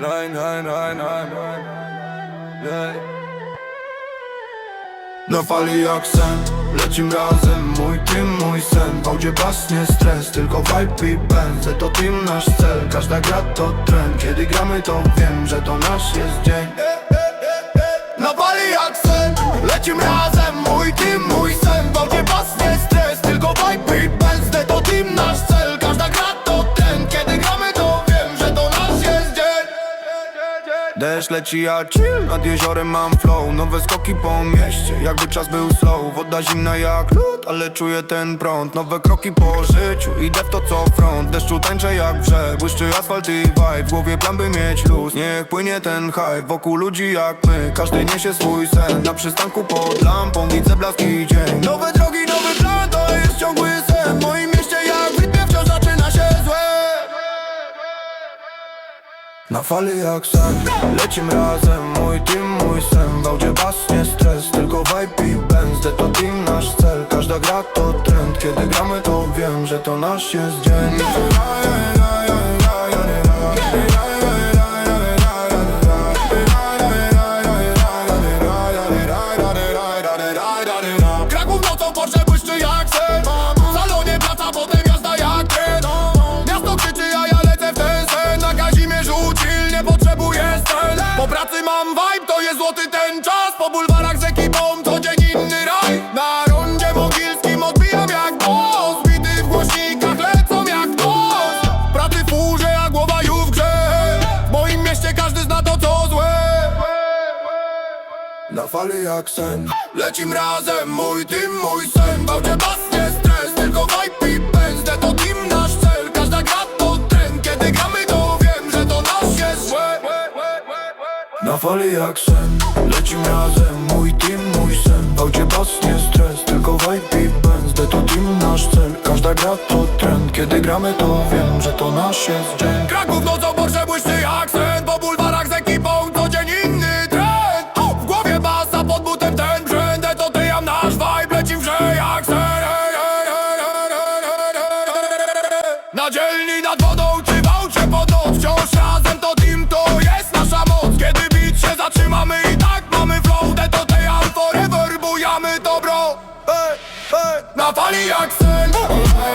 Nein, nein, nein, nein, nein, nein. Na fali jak sen, lecim razem Mój team, mój sen. W audzie basnie stres, tylko vibe i pędzę To team nasz cel, każda gra to trend. Kiedy gramy to wiem, że to nasz jest dzień. Na fali jak sen, lecim razem Deszcz leci, ja chill Nad jeziorem mam flow. Nowe skoki po mieście Jakby czas był slow. Woda zimna jak lód Ale czuję ten prąd. Nowe kroki po życiu Idę w to co front. Deszczu tańczę jak wrze Błyszczy asfalt i vibe. W głowie plan by mieć luz Niech płynie ten hype. Wokół ludzi jak my Każdy niesie swój sen. Na przystanku pod lampą Widzę blaski dzień. Nowe drogi, nowy plan To jest ciągły na fali jak sen, lecim razem Mój team, mój sen. W audzie basnie stres, tylko vibe i benz. To team nasz cel, każda gra to trend. Kiedy gramy to wiem, że to nasz jest dzień potrzebuję Po pracy mam vibe, to jest złoty ten czas. Po bulwarach z ekipą, co dzień inny raj. Na rondzie mogilskim odbijam jak boss Bity w głośnikach lecą jak nos. Pracy w furze, a głowa już w grze. W moim mieście każdy zna to co złe. Na fali jak sen. Lecim razem, mój team, mój sen. W aucie Na fali jak sen. Lecim razem, mój team, mój sen. W aucie basnie stres, tylko vibe i pędzę To team nasz cel, każda gra to trend. Kiedy gramy to wiem, że to nasz jest dzień Kraków nocą błyszczy jak sen. Po bulwarach z ekipą, co dzień inny trend. W głowie basa, pod butem ten brzędę. To ty jam nasz vibe, lecim w grze jak sen. Na dzielni the fall i